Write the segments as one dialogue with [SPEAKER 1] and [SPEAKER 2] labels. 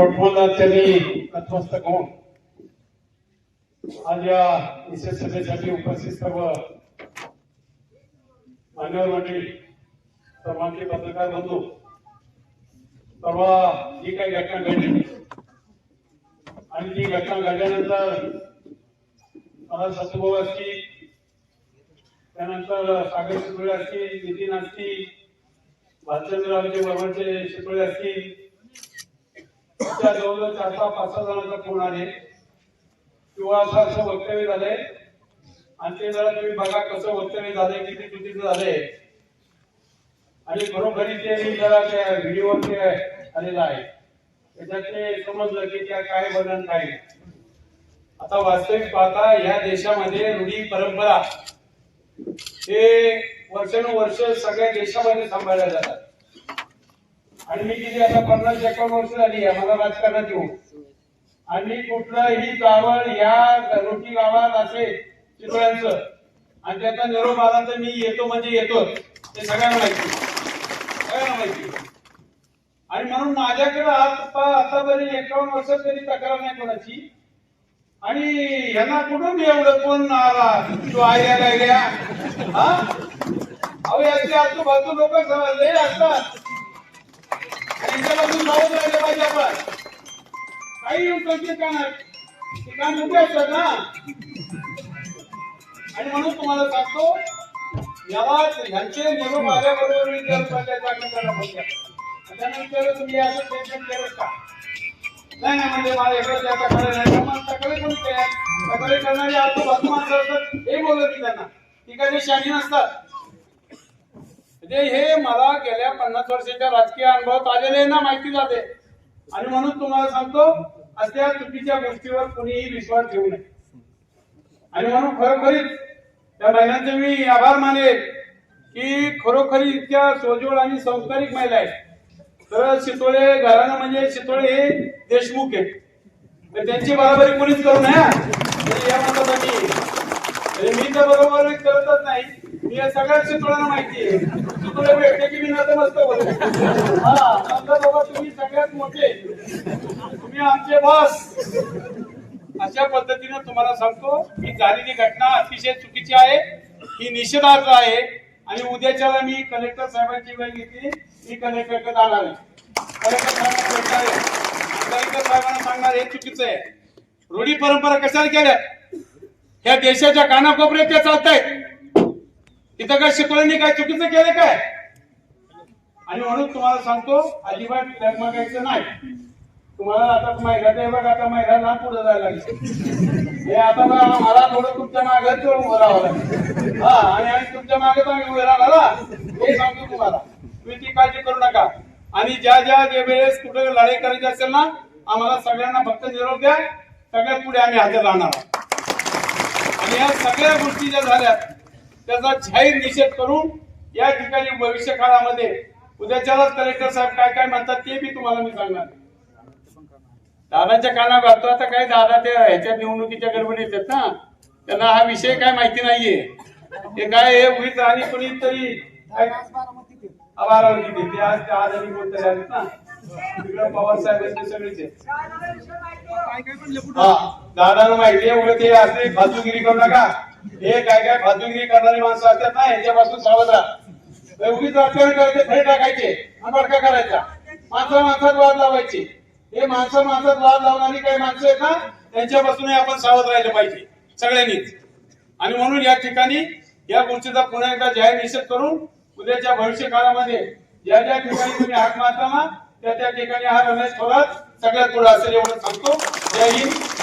[SPEAKER 1] तोटमोलाच्यानी नतमस्तक होऊन आज या विशेष सभेसाठी उपस्थित सर्व मान्यवर मंडळी सर्वांचे पत्रकार बंधू परवा जी काही घटना घडली आणि ती घटना घडल्यानंतर मला सतुभाऊ असतील त्यानंतर सागर शितोळे असतील नितीन असतील भालचंद्ररावचे बरोबरचे शितोळे असतील त्या जवळजवळ चार सहा पाच सहा जणांचा फोन आले किंवा असं असं वक्तव्य झालंय. आणि ते जरा तुम्ही बघा कसं वक्तव्य झालंय किती चुकीचं झालंय. आणि खरोखरी ते मी जरा त्या व्हिडिओवर ते आलेलं आहे. त्याच्यात ते समजलं की त्या काय बदल काय नाही. आता वास्तविक पाहता या देशामध्ये रूढी परंपरा हे वर्षानुवर्ष सगळ्या देशामध्ये सांभाळल्या जातात. आणि मी किती आता पन्नास एकावन्न वर्ष झाली आहे मला राजकारणात येऊ आणि कुठलंही चावळ या रोटी गावात असे चितळ्यांचं आणि त्याचा निरोप आला तर मी येतो म्हणजे येतो ते सगळ्यांना माहिती सगळ्यांना माहिती आणि म्हणून माझ्याकडे आता तरी एकावन्न वर्षात तरी तक्रार नाही कोणाची आणि यांना कुठून एवढं कोण आला? तो आयल्या गायल्या हा? अहो याचे आजूबाजू लोक लय असतात. त्यांच्यापासून जाऊन राहिले पाहिजे आपण. काही येऊन कळते का नाही ते काम मोठे असतात ना? आणि म्हणून तुम्हाला सांगतो यावाच ह्यांचे निरोप आल्याबरोबर मी जर त्याचा करायला त्यानंतर तुम्ही असं टेन्शन केलं का नाही नाही म्हणजे मला एकडे त्या तक्रारी नाही का मला तक्रारी कोणी केल्या तक्रारी करणारी माणसं असतात हे बोलत त्यांना ती काही शाणी नसतात. म्हणजे हे मला गेल्या पन्नास वर्षाच्या राजकीय अनुभवात आलेले आहे ना माहिती जाते. आणि म्हणून तुम्हाला सांगतो अशा चुकीच्या गोष्टीवर कुणीही विश्वास ठेवू नये. आणि म्हणून खरोखरीच त्या महिलांचे मी आभार मानेल की खरोखरी इतक्या सोजवळ आणि संस्कारिक महिला आहेत. तर शितोळे घराणं म्हणजे शितोळे हे देशमुख आहेत. तर त्यांची बराबरी कोणीच करू नये म्हणजे या म्हणतात मी मी तर बरोबर करतच नाही. मी या सगळ्या शितोळ्यांना माहिती आहे. शितोळे भेटले की मी नतमस्तक होतो हा नंतर बाबा तुम्ही सगळ्यात मोठे. तुम्ही आमचे बॉस अशा पद्धतीने तुम्हाला सांगतो ही झालेली घटना अतिशय चुकीची आहे. ही निषेधार्थ आहे. आणि उद्याच्याला मी कलेक्टर साहेबांची वेळ घेतली मी कलेक्टरकडे जाणार आहे. कलेक्टर साहेबांना कलेक्टर साहेबांना सांगणार हे चुकीचं आहे. रूढी परंपरा कशाला केल्या? ह्या देशाच्या कानाकोपऱ्यात त्या चालत तिथं काय शिकवणी काय चुकीचं केलं काय? आणि म्हणून तुम्हाला सांगतो अजिबात डगमगायचं नाही. तुम्हाला आता महिला बघ आता महिला लांब पुढे जायला लागली. हे आता मला थोडं तुमच्या मागे उभं राहावं लागेल. हा आणि आम्ही तुमच्या मागे आम्ही उभे राहणार हे. सांगतो तुम्हाला. तुम्ही ती काळजी करू नका. आणि ज्या ज्या वेळेस कुठे लढाई करायची असेल ना आम्हाला सगळ्यांना फक्त निरोप द्या. सगळ्यात पुढे आम्ही हजर राहणार आणि या सगळ्या गोष्टी ज्या झाल्या त्याचा जाहीर निषेध करून या ठिकाणी भविष्य काळामध्ये उद्याच्यालाच कलेक्टर साहेब काय काय म्हणतात ते बी तुम्हाला मी सांगणार दादाच्या काना घालतो. आता काय दादा ते ह्याच्या निवडणुकीच्या गडबडीत आहेत ना? त्यांना हा विषय काय माहिती नाहीये. ते काय हे उगीच आणि कोणीतरी काय? बारामती ते. ते आज ते आज आणि कोणतरी ना. तिकडे पवार साहेब सगळेच आहेत. दादाला माहिती आहे उलट ते असले फालतूगिरी करू नका. हे काय काय फालतूगिरी करणारी माणसं असतात ना याच्यापासून सावध राहा. उगीच राजकारण करायचे थेट टाकायचे आणि करायचा. माणसा माणसात वाद लावायची. हे माणसं माणसात वाद लावणारी काही माणसं आहेत ना त्यांच्यापासूनही आपण सावध राहिलं पाहिजे सगळ्यांनीच. आणि म्हणून या ठिकाणी या गोष्टीचा पुन्हा एकदा जाहीर निषेध करून उद्याच्या भविष्य काळामध्ये ज्या ज्या ठिकाणी तुम्ही हात मारता ना त्या त्या ठिकाणी हा रमेश थोरात सगळ्यात पुढे असेल एवढं सांगतो. जय हिंद.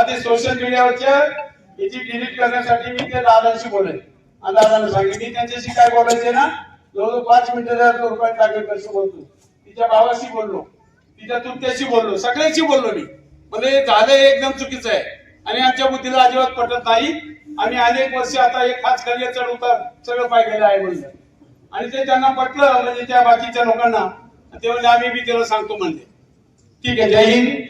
[SPEAKER 1] आधी ते सोशल मीडियावरच्या याची डिलीट करण्यासाठी मी त्या दादांशी बोलेन. आणि दादांना सांगितलं मी त्यांच्याशी काय बोलायचे ना जवळजवळ पाच मिनिटं रुपये टाकेल कसं बोलतो. तिच्या भावाशी बोललो तिच्या तुमच्याशी बोललो सगळ्याशी बोललो मी. म्हणजे झालं हे एकदम चुकीचं आहे. आणि आमच्या बुद्धीला अजिबात पटत नाही. आम्ही अनेक वर्ष आता एक खास कार्य चढ उतार सगळं पाहिलेलं आहे म्हणजे आणि ते त्यांना पटलं म्हणजे त्या बाकीच्या लोकांना. ते म्हणजे आम्ही बी त्याला सांगतो म्हणजे ठीक आहे जय हिंद.